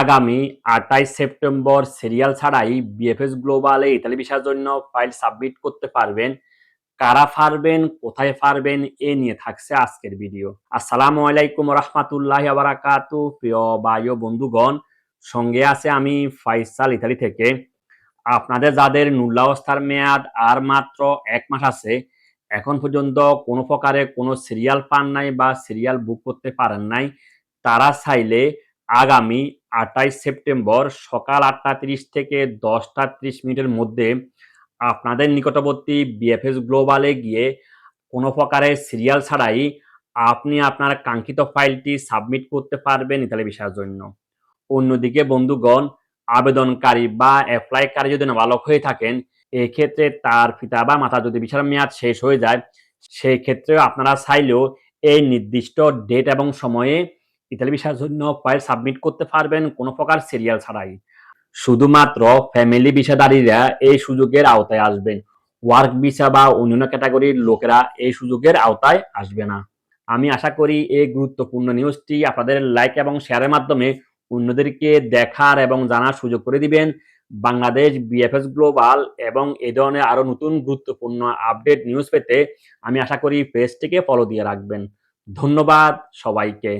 আগামী আটাইশ September serial ছাড়াই বিএফএস গ্লোবালে ইতালি ভিসার জন্য ফাইল সাবমিট করতে পারবেন। কারা পারবেন, কোথায় পারবেন, এ নিয়ে থাকছে আজকের ভিডিও আসসালামু আলাইকুম রহমাতুল্লাহ আবরাকাতু প্রিয় ও বন্ধুগণ, সঙ্গে আছে আমি ফাইসাল ইতালি থেকে। আপনাদের যাদের নুল্লাবস্থার মেয়াদ আর মাত্র এক মাস আছে, এখন পর্যন্ত কোনো প্রকারে কোনো সিরিয়াল পান নাই বা সিরিয়াল বুক করতে পারেন নাই, তারা চাইলে আগামী আটাইশ সেপ্টেম্বর সকাল আটটা তিরিশ থেকে দশটা ত্রিশ মিনিটের মধ্যে আপনাদের নিকটবর্তী বিএফএস গ্লোবালে গিয়ে কোনো প্রকারের সিরিয়াল ছাড়াই আপনি আপনার কাঙ্ক্ষিত ফাইলটি সাবমিট করতে পারবেন ইতালি ভিসার জন্য। অন্যদিকে বন্ধুগণ, আবেদনকারী বা অ্যাপ্লাইকারী যদি নাবালক হয়ে থাকেন, এক্ষেত্রে তার পিতা বা মাতা যদি ভিসার মেয়াদ শেষ হয়ে যায় সেই ক্ষেত্রে আপনারা চাইলেও এই নির্দিষ্ট ডেট এবং সময়ে ইতালি ভিসার জন্য ফাইল সাবমিট করতে পারবেন, কোনো প্রকার সিরিয়াল ছাড়াই। শুধুমাত্র ফ্যামিলি ভিসাদারীরা এই সুযোগের আওতায় আসবেন। ওয়ার্ক ভিসা বা অন্যান্য ক্যাটাগরির লোকেরা এই সুযোগের আওতায় আসবে না। আমি আশা করি এই গুরুত্বপূর্ণ নিউজটি আপনাদের লাইক এবং শেয়ারের মাধ্যমে অন্যদেরকে দেখার এবং জানার সুযোগ করে দিবেন। বাংলাদেশ বিএফএস গ্লোবাল এবং এ ধরনের আরও নতুন গুরুত্বপূর্ণ আপডেট নিউজ পেতে আমি আশা করি পেজটিকে ফলো দিয়ে রাখবেন। ধন্যবাদ সবাইকে।